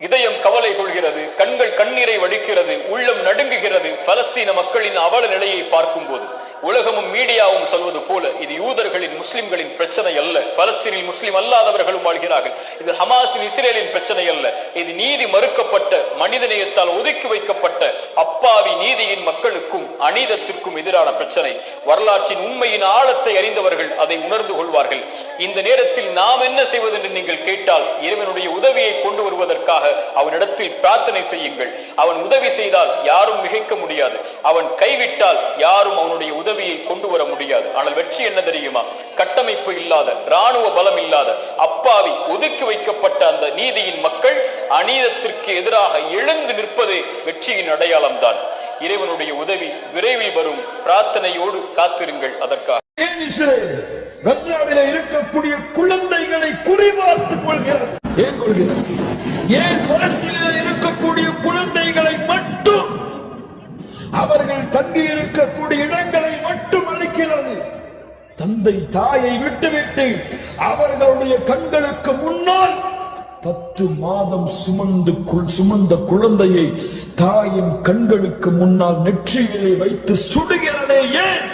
இதயம் கவலை கொள்கிறது கண்கள் கண்ணீரை வடிக்கிறது உள்ளம் நடுங்குகிறது பலஸ்தீன மக்களின் அவல நிலையை பார்க்கும் போது உலகமும் மீடியாவும் சொல்வது போல இது யூதர்களின் முஸ்லிம்களின் பிரச்சனை அல்ல. பலஸ்தீனில் முஸ்லிம் அல்லாதவர்களும் வாழ்கிறார்கள். இது ஹமாஸின் இஸ்ரேலின் பிரச்சனை அல்ல. இது நீதி மறுக்கப்பட்ட மனிதநேயத்தால் ஒதுக்கி வைக்கப்பட்ட அப்பாவி நீதியின் மக்களுக்கும் அநீதத்திற்கும் எதிரான பிரச்சனை. வரலாற்றின் உண்மையின் ஆழத்தை அறிந்தவர்கள் அதை உணர்ந்து கொள்வார்கள். இந்த நேரத்தில் நாம் என்ன செய்வது என்று நீங்கள் கேட்டால் இறைவனுடைய உதவியை கொண்டு வருவதற்காக அவனிடத்தில் பிரார்த்தனை செய்யுங்கள். அவன் உதவி செய்தால் யாரும் மிகைக்க முடியாது. அவன் கைவிட்டால் யாரும் அவனுடைய உதவியை கொண்டு வர முடியாது. ஆனால் வெற்றி என்ன தெரியுமா? கட்டமைப்பு இல்லாத ராணுவ பலம் இல்லாத அப்பாவி ஒதுக்கி வைக்கப்பட்ட அந்த நீதியின் மக்கள் அநீதத்திற்கு எதிராக எழுந்து நிற்பதே வெற்றியின் அடையாளம் தான் இறைவனுடைய உதவி விரைவில் வரும். பிரார்த்தனையோடு காத்திருங்கள் அதற்காக. இருக்கக்கூடிய குழந்தைகளை குறிபார்த்துக் கொள்கிறார் ஏன் கொள்கிறார் ஏன் இருக்கக்கூடிய குழந்தைகளை மட்டும் அவர்கள் தங்கி இருக்கக்கூடிய இடங்கள் தந்தை தாயை விட்டுவிட்டு அவர்களுடைய கண்களுக்கு முன்னால் பத்து மாதம் சுமந்து சுமந்த குழந்தையை தாயின் கண்களுக்கு முன்னால் நெற்றியிலே வைத்து சுடுகிறதே ஏன்?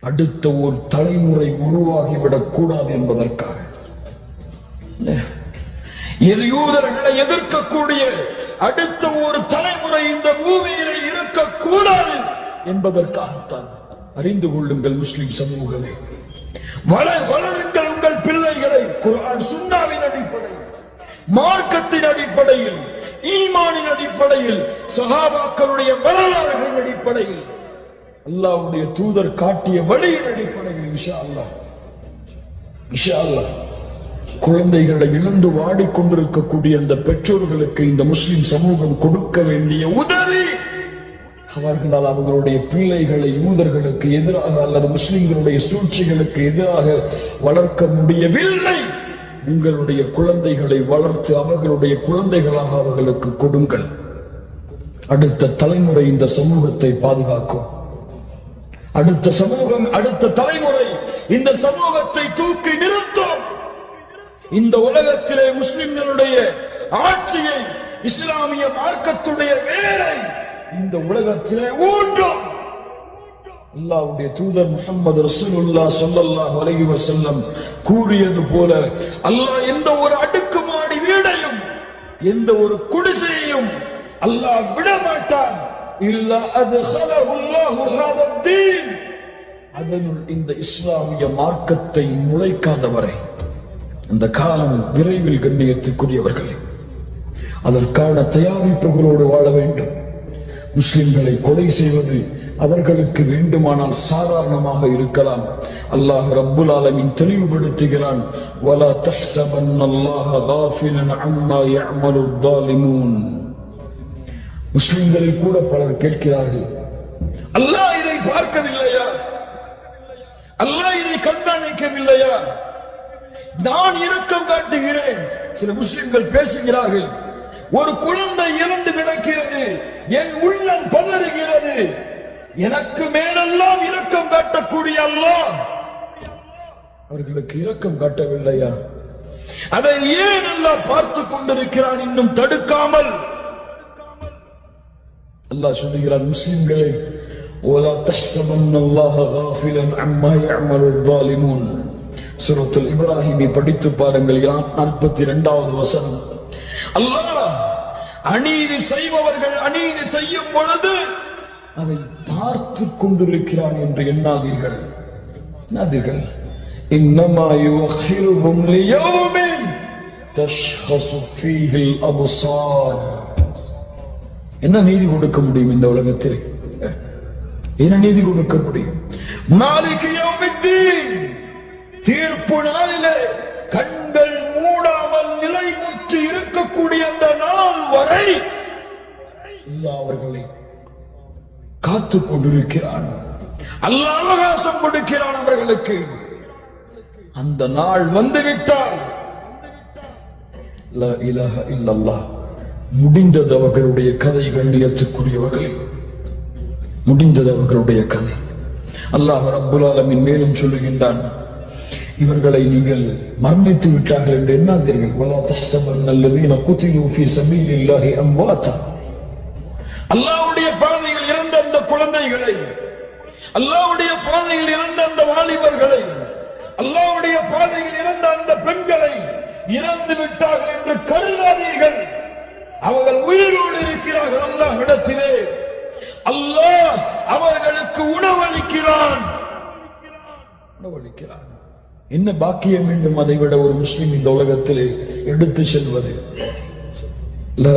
அடுத்த ஒரு தலைமுறை உருவாகிவிடக் கூடாது என்பதற்காக. இது யூதர்களை எதிர்க்கக்கூடிய அடுத்த ஒரு தலைமுறை இந்த பூமியிலே இருக்கக்கூடாது என்பதற்காகத்தான். அறிந்து கொள்ளுங்கள் முஸ்லிம் சமூகமே. வள வளருங்கள் உங்கள் பிள்ளைகளை குர்ஆன் அடிப்படையில் மார்க்கத்தின் அடிப்படையில் ஈமானின் அடிப்படையில் சகாபாக்களுடைய வரலாறுகளின் அடிப்படையில் அல்லாவுடைய தூதர் காட்டிய வழியின் அடிப்படையில் விஷா அல்லாஹ் விஷா அல்லாஹ் குழந்தைகளை இழந்து வாடிக்கொண்டிருக்கக்கூடிய அந்த பெற்றோர்களுக்கு இந்த முஸ்லிம் சமூகம் கொடுக்க வேண்டிய உதவி அவர்களால் அவர்களுடைய பிள்ளைகளை யூதர்களுக்கு எதிராக அல்லது முஸ்லிம்களுடைய சூழ்ச்சிகளுக்கு எதிராக வளர்க்க முடியவில்லை. உங்களுடைய குழந்தைகளை வளர்த்து அவர்களுடைய குழந்தைகளாக அவர்களுக்கு கொடுங்கள். அடுத்த தலைமுறை இந்த சமூகத்தை பாதுகாக்கும். அடுத்த சமூகம் அடுத்த தலைமுறை இந்த சமூகத்தை தூக்கி நிறுத்தும். இந்த உலகத்திலே முஸ்லிம்களுடைய ஆட்சியை இஸ்லாமிய மார்க்கத்துடைய வேலை. இந்த உலகத்திலே ஊன்றும். அல்லாஹ்வுடைய தூதர் முகமது ரசூலுல்லா சொல்லல்லா அலைஹி செல்லம் கூறியது போல அல்லாஹ் எந்த ஒரு அடுக்குமாடி வீடையும் எந்த ஒரு குடிசையையும் அல்லாஹ் விட மாட்டான் இல்ல அது அதனுள் இந்த இஸ்லாமிய மார்க்கத்தை முளைக்காதவரை. அந்த காலம் விரைவில் கண்ணியத்துக்குரியவர்களே. அதற்கான தயாரிப்புகளோடு வாழ வேண்டும். முஸ்லிம்களை கொலை செய்வது அவர்களுக்கு வேண்டுமானால் சாதாரணமாக இருக்கலாம். அல்லாஹ் ரப்புல் ஆலமின் தெளிவுபடுத்துகிறான். வலா தஹ்சபன் அல்லாஹ் காஃபிலன் அம்மா யஅமலு தாலிமூன் முஸ்லிம்களில் கூட பலர் கேட்கிறார்கள். அல்லாஹ் இதை பார்க்கவில்லையா? அல்லாஹ் இதை கண்காணிக்கவில்லையா? நான் இரக்கம் காட்டுகிறேன். சில முஸ்லிம்கள் பேசுகிறார்கள். ஒரு குழந்தை இறந்து கிடக்கிறது என் உள்ளம் பதறுகிறது எனக்கு மேலெல்லாம் இரக்கம் காட்டக்கூடிய அல்லாஹ் அவர்களுக்கு இரக்கம் காட்டவில்லையா அதை ஏன் எல்லாம் பார்த்து கொண்டிருக்கிறான் இன்னும் தடுக்காமல் அல்லாஹ் சொல்லுகிறான் முஸ்லிம்களே ولا تحسبن الله غافلا عما يعمل الظالمون சூரத்துல் இப்ராஹிமை படித்து பாருங்கள் நாற்பத்தி இரண்டாவது வசனம் அல்லாஹ் அநீதி செய்பவர்கள் அநீதி செய்யும் பொழுது அதை பார்த்து கொண்டிருக்கிறான் என்று எண்ணாதீர்கள். எண்ணாதீர்கள். இன்னமா யுஅخிருஹும் லியௌமின் அபுசார். என்ன நீதி கொடுக்க முடியும் இந்த உலகத்தில்? என்ன நீதி கொடுக்க முடியும்? மாலிக் யௌமித்தீன் தீர்ப்பு நாளிலே கண்கள் மூடாமல் நிலைமுற்று இருக்கக்கூடிய அந்த வரை அல்லாஹ் அவர்களை காத்துக் கொண்டிருக்கிறான். அல்லாஹ் அவகாசம் கொடுக்கிறான் அவர்களுக்கு. அந்த நாள் வந்துவிட்டால் முடிந்தது அவர்களுடைய கதை கண்ணியத்துக்குரியவர்களே. முடிந்தது அவர்களுடைய கதை. அல்லாஹ் ரப்புல் ஆலமீன் மேலும் சொல்லுகின்றான். இவர்களை நீங்கள் மரணித்து விட்டார்கள் என்று எண்ணாதீர்கள். வலா தஹ்சபன் அல்லதீன குத்திலு சபீல் இல்லாஹி அம்வாதா அல்லாஹ்வுடைய பாதையில் இறந்த அந்த குழந்தைகளை அல்லாஹ்வுடைய பாதையில் இறந்த அந்த வாலிபர்களை அல்லாஹ்வுடைய பாதையில் இறந்த அந்த பெண்களை இறந்து விட்டார்கள் என்று கருதாதீர்கள். அவர்கள் உயிரோடு இருக்கிறார்கள் அல்லாஹ் இடத்திலே. அல்லாஹ் அவர்களுக்கு உணவளிக்கிறான். உணவளிக்கிறான். என்ன பாக்கியம் வேண்டும் அதை விட ஒரு முஸ்லிம் இந்த உலகத்திலே எடுத்து செல்வது? லா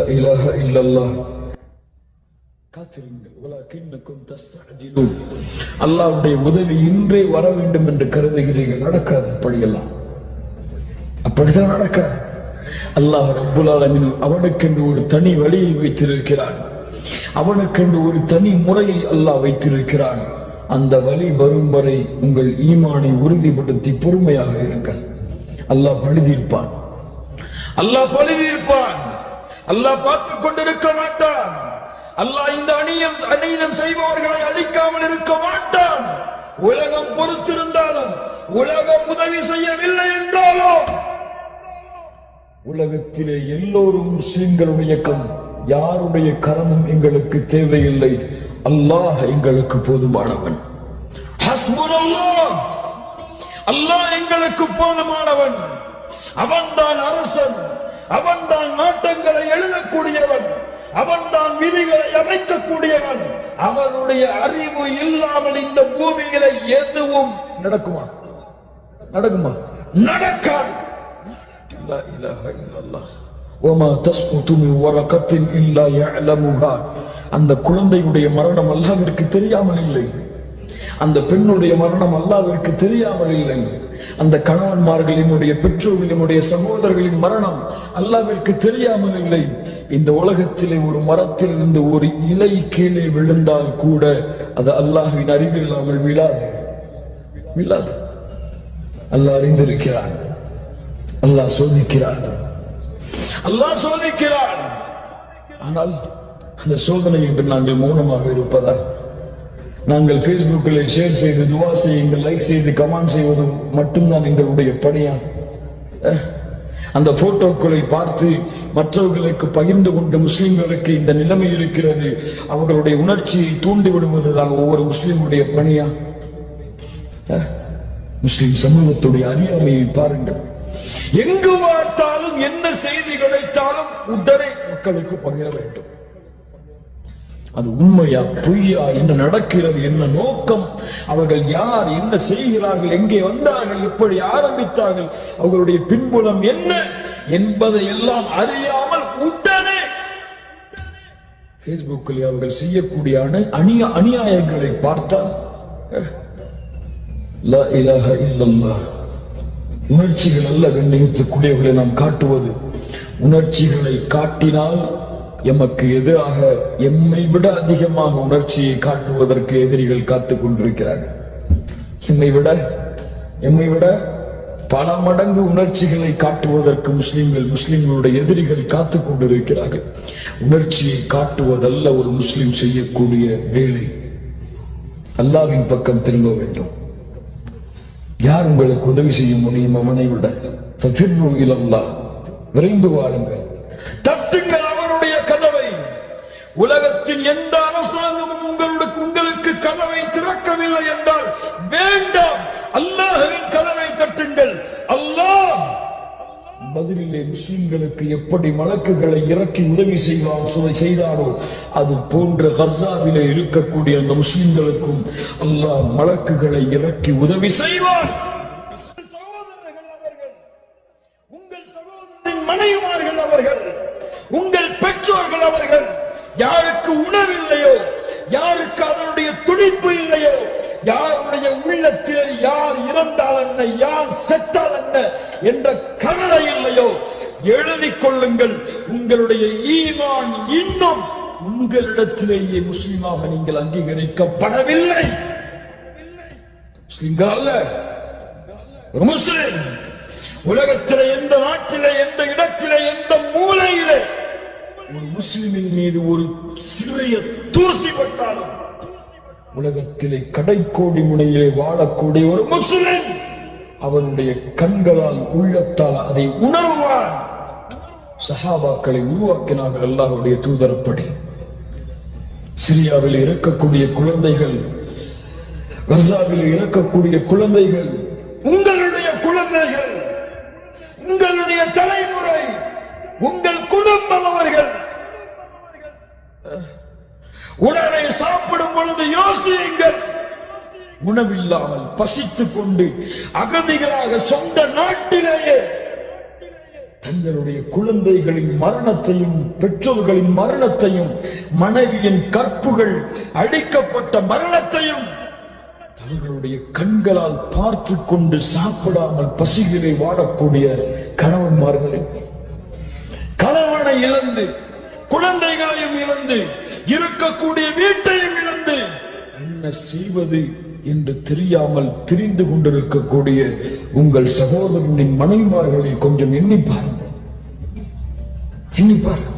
காத்திருங்கள். வலாகின்னக்கும் உதவி இன்றே வர வேண்டும் என்று கருதுகிறீர்கள். நடக்காது அப்படியெல்லாம். அப்படித்தான் நடக்காது. அல்லாஹ் ரப்புல் ஆலமின் அவனுக்கென்று ஒரு தனி வழியை வைத்திருக்கிறான். அவனுக்கென்று ஒரு தனி முறையை அல்லாஹ் வைத்திருக்கிறான். அந்த வழி வரும் வரை உங்கள் ஈமானை உறுதிப்படுத்தி பொறுமையாக இருங்கள். அல்லாஹ் பழுதியிருப்பான் அல்லாஹ் பழுதியிருப்பான் அல்லாஹ் பார்த்துக் கொண்டிருக்க மாட்டான். அல்லாஹ் இந்த அணியம் அநீதம் செய்பவர்களை அழிக்காமல் இருக்க மாட்டான். உலகம் பொறுத்திருந்தாலும் உலகம் உதவி செய்யவில்லை என்றாலும் உலகத்திலே எல்லோரும் முஸ்லிம்களுடைய கம் யாருடைய கரமும் எங்களுக்கு தேவையில்லை. அல்லாஹ் எங்களுக்கு போதுமானவன். அல்லாஹ் எங்களுக்கு போதுமானவன். அவன்தான் அரசன் அவன்தான் நாட்டங்களை எழுதக்கூடியவன் அவன்தான் விதிகளை அமைக்கக்கூடியவன். அவனுடைய அறிவு இல்லாமல் இந்த பூமியில எதுவும் நடக்குமா? நடக்குமா? நடக்காது. ஓமா தஸ்முதுமி வரக்கத்தின் இல்லா யலமுகா அந்த குழந்தையுடைய மரணம் அல்லாவிற்கு தெரியாமல் இல்லை. அந்த பெண்ணுடைய மரணம் அல்லாவிற்கு தெரியாமல் இல்லை. அந்த கணவன்மார்கள் என்னுடைய பெற்றோர்கள் சகோதரர்களின் மரணம் அல்லாவிற்கு தெரியாமல் இல்லை. இந்த உலகத்திலே ஒரு மரத்தில் இருந்து ஒரு இலை கீழே விழுந்தால் கூட அது அல்லாஹின் அறிவில்லாமல் விழாது. விழாது. அல்லாஹ் அறிந்திருக்கிறார் அல்லாஹ் சோதிக்கிறான். அல்லாஹ் சோதிக்கிறான். ஆனால் அந்த சோதனை என்று நாங்கள் மௌனமாக இருப்பதா நாங்கள் பேஸ்புக்கில் ஷேர் செய்து துவா செய்யுங்கள் லைக் செய்து கமெண்ட் செய்வது மட்டும்தான் எங்களுடைய பணியா? அந்த போட்டோக்களை பார்த்து மற்றவர்களுக்கு பகிர்ந்து கொண்டு முஸ்லிம்களுக்கு இந்த நிலைமை இருக்கிறது அவர்களுடைய உணர்ச்சியை தூண்டி விடுவதுதான் ஒவ்வொரு முஸ்லிமுடைய பணியா? முஸ்லிம் சமூகத்துடைய அறியாமையை பாருங்கள். எங்கு பார்த்தாலும் என்ன செய்தி கிடைத்தாலும் உடனே மக்களுக்கு பகிர வேண்டும். அது உண்மையா பொய்யா என்ன நடக்கிறது என்ன நோக்கம் அவர்கள் யார் என்ன செய்கிறார்கள் எங்கே வந்தார்கள் எப்படி ஆரம்பித்தார்கள் அவர்களுடைய பின்புலம் என்ன என்பதை எல்லாம் அறியாமல் உடனே பேஸ்புக்கில் அவர்கள் செய்யக்கூடிய அணி- அநிய அநியாயங்களை பார்த்தால் உணர்ச்சிகள் அல்ல கண்ணியத்துக்குரியவர்களை நாம் காட்டுவது. உணர்ச்சிகளை காட்டினால் எமக்கு எதிராக எம்மை விட அதிகமாக உணர்ச்சியை காட்டுவதற்கு எதிரிகள் காத்துக் கொண்டிருக்கிறார்கள். எம்மை விட எம்மை விட பல மடங்கு உணர்ச்சிகளை காட்டுவதற்கு முஸ்லிம்கள் முஸ்லிம்களுடைய எதிரிகள் காத்துக் கொண்டிருக்கிறார்கள். உணர்ச்சியை காட்டுவதல்ல ஒரு முஸ்லிம் செய்யக்கூடிய வேலை. அல்லாவின் பக்கம் திரும்ப வேண்டும். யார் உங்களுக்கு உதவி செய்ய முடியும் அவனை விட? ஃபஃபிர்ரு விரைந்து வாருங்கள். தட்டுங்கள் அவனுடைய கதவை. உலகத்தின் எந்த அரசாங்கமும் உங்களுக்கு உங்களுக்கு கதவை திறக்கவில்லை என்றால் வேண்டாம். அல்லாஹின் கதவை தட்டுங்கள். அல்லாஹ் பதிலிலே முஸ்லிம்களுக்கு எப்படி மலக்குகளை இறக்கி உதவி செய்வார் சுவை செய்தாரோ அது போன்ற கசாவிலே இருக்கக்கூடிய அந்த முஸ்லிம்களுக்கும் அல்லாஹ் மலக்குகளை இறக்கி உதவி செய்வார் உங்கள் சகோதரின் மனைவிமார்கள் அவர்கள் உங்கள் பெற்றோர்கள் அவர்கள் யாருக்கு உணவில்லையோ யாருக்கு அதனுடைய துடிப்பு இல்லையோ யாருடைய உள்ளத்தில் யார் இறந்தால் என்ன யார் செத்தால் என்ன என்ற கவலை இல்லையோ? எழுதிக் கொள்ளுங்கள். உங்களுடைய ஈமான் இன்னும் உங்களிடத்திலேயே முஸ்லிமாக நீங்கள் அங்கீகரிக்கப்படவில்லை. ஒரு முஸ்லிம் உலகத்திலே எந்த நாட்டிலே எந்த இடத்திலே எந்த மூலையிலே ஒரு முஸ்லிமின் மீது ஒரு சிறிய தூசி பட்டாலும் உலகத்திலே கடைக்கோடி முனையிலே வாழக்கூடிய ஒரு முஸ்லிம் அவனுடைய கண்களால் உள்ளத்தால் அதை உணர்வான். சஹாபாக்களை உருவாக்கினார்கள் அல்லாஹுடைய தூதரப்படி. சிரியாவில் இறக்கக்கூடிய குழந்தைகள் கசாவில் இறக்கக்கூடிய குழந்தைகள் உங்களுடைய குழந்தைகள் உங்களுடைய தலைமுறை உங்கள் குடும்பம் அவர்கள். உடனே சாப்பிடும் பொழுது யோசியுங்கள். உணவில்லாமல் பசித்துக் கொண்டு அகதிகளாக சொந்த நாட்டிலேயே தங்களுடைய குழந்தைகளின் மரணத்தையும் பெற்றோர்களின் மரணத்தையும் மனைவியின் கற்புகள் அழிக்கப்பட்ட மரணத்தையும் தங்களுடைய கண்களால் பார்த்து கொண்டு சாப்பிடாமல் பசிகளை வாடக்கூடிய கணவன்மார்கள் கணவனை இழந்து குழந்தைகளையும் இழந்து இருக்கக்கூடிய வீட்டையும் இழந்து என்ன செய்வது? என்று தெரியாமல் திரிந்து கொண்டிருக்கக்கூடிய உங்கள் சகோதரனின் மனைவிமார்களை கொஞ்சம் எண்ணி பாருங்கள். எண்ணி பாருங்கள்.